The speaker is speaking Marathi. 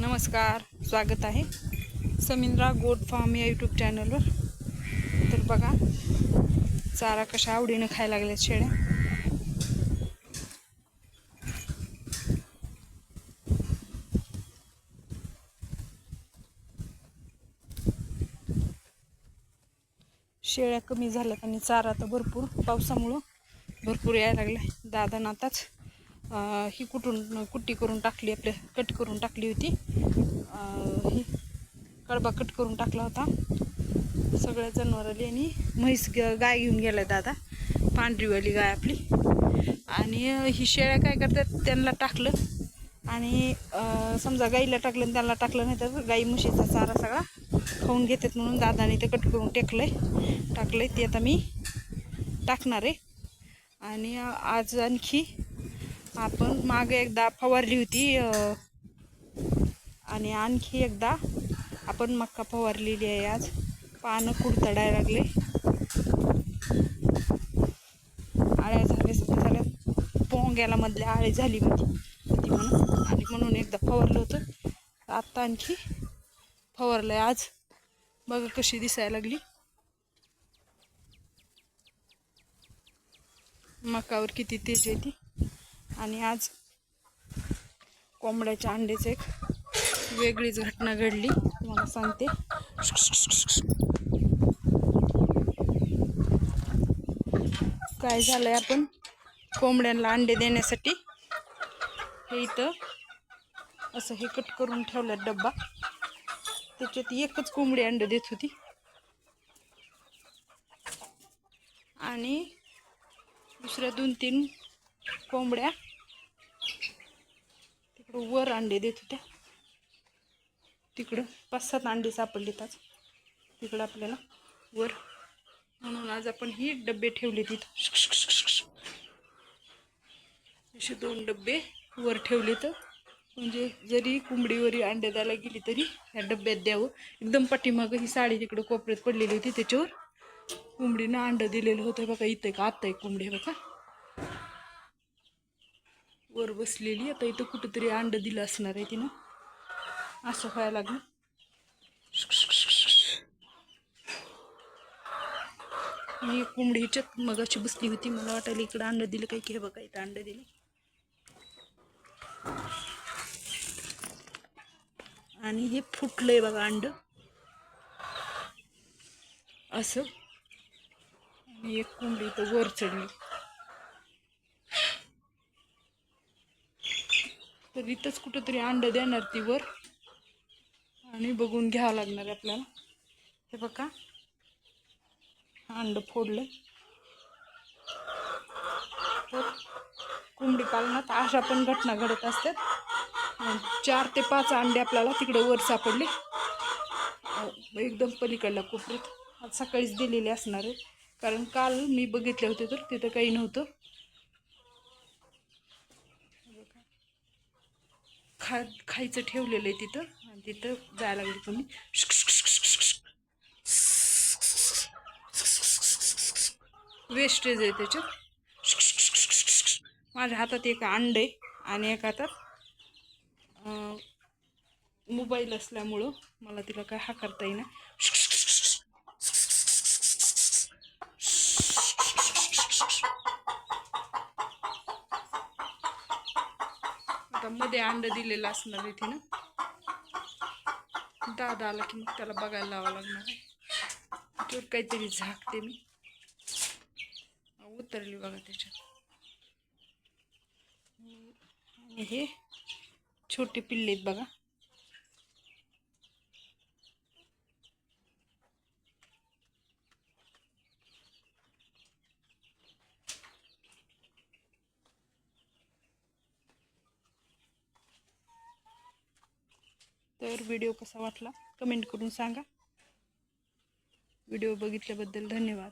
नमस्कार स्वागत आहे समिंद्रा गोट फार्म या यूट्यूब चॅनलवर तर बघा चारा कशा आवडीनं खायला लागल्या शेळ्या. शेळ्या कमी झाल्यात आणि चारा तर भरपूर पावसामुळं भरपूर यायला लागलाय. दादा आताच ही कुठून कुट्टी करून टाकली आपल्या कट करून टाकली होती. ही कडबा कट करून टाकला होता. सगळ्या जनावराली आणि म्हैस ग- गाय घेऊन गेलाय दादा. पांढरीवाली गाय आपली. आणि ही शेळ्या काय करतात त्यांना टाकलं. आणि समजा गाईला टाकलं आणि त्यांना टाकलं नाही तर गाई म्हशीचा चारा सगळा खाऊन घेतात म्हणून दादाने ते कट करून टेकलंय. टाकलंय ते आता मी टाकणार आहे. आणि आज आणखी आपण मागे एकदा फवारली होती आणि आणखी एकदा आपण मक्का फवारलेली आहे आज. पानं कुडतडायला लागले. आळ्या झाल्या झाल्या. पोंग्याला मधल्या आळी झाली होती. म्हणून. आणि म्हणून एकदा फवारलं होतं. आत्ता आणखी फवारलं आहे आज. बघा कशी दिसायला लागली. मकावर किती तेज आहे ती. आणि आज कोंबड्याच्या अंड्याचं एक वेगळीच घटना घडली. तुम्हाला सांगते. काय झालंय आपण? कोंबड्यांना अंडे देण्यासाठी हे इथं असं हे कट करून ठेवलं डब्बा. त्याच्यात एकच कोंबडी अंड देत होती. आणि दुसऱ्या दोन तीन कोंबड्या इकडं वर अंडे देत होत्या. तिकडं पाच सात अंडे सापडले आज. तिकडं आपल्याला वर. म्हणून आज आपण ही डबे ठेवले तिथं असे दोन डबे वर ठेवले तर म्हणजे जरी कोंबडीवरी अंडे द्यायला गेली तरी ह्या डब्यात द्यावं. एकदम पाठीमागं ही साडी तिकडं कोपऱ्यात पडलेली होती. त्याच्यावर कोंबडीनं अंडं दिलेलं होतं. बघा इथं का आत्ता एक कोंबडी बघा. वर बसलेली आता इथं कुठंतरी अंड दिलं असणार आहे तिनं. असं व्हायला लागलं. मी कोंबडीच्या कोंबडी ह्याच्यात मगाशी बसली होती. मला वाटायला इकडं अंड दिलं काही की हे बघा इथं अंड दिलं. आणि हे फुटलंय बघा अंड. असं. आणि एक कोंबडी इथं वर चढली. तर इथंच कुठंतरी अंडं देणार ती वर. आणि बघून घ्यावं लागणार आहे आपल्याला. हे बघा. अंड फोडलं. तर कोंबडी पालनात अशा पण घटना घडत असतात. आणि चार ते पाच अंडे आपल्याला तिकडे वर सापडले. एकदम पलीकडल्या कोपऱ्यात. आज सकाळीच दिलेले असणार आहे. कारण काल मी बघितले होते तर तिथं काही नव्हतं. खा खायचं ठेवलेलं आहे तिथं. आणि तिथं जायला लागली तुम्ही वेस्टेज आहे त्याच्यात. माझ्या हातात एक अंड आहे आणि एक हातात मोबाईल असल्यामुळं मला तिला काय हा करता येईना आता मध्ये अंड दिलेलं असणार इथे ना दादा आला की मग त्याला बघायला लावावं लागणार तर काहीतरी झाकते मी. उतरली बघा त्याच्यात. हे छोटे पिल्ले आहेत बघा. तर व्हिडिओ कसा वाटला? कमेंट करून सांगा. व्हिडिओ बघितल्याबद्दल धन्यवाद.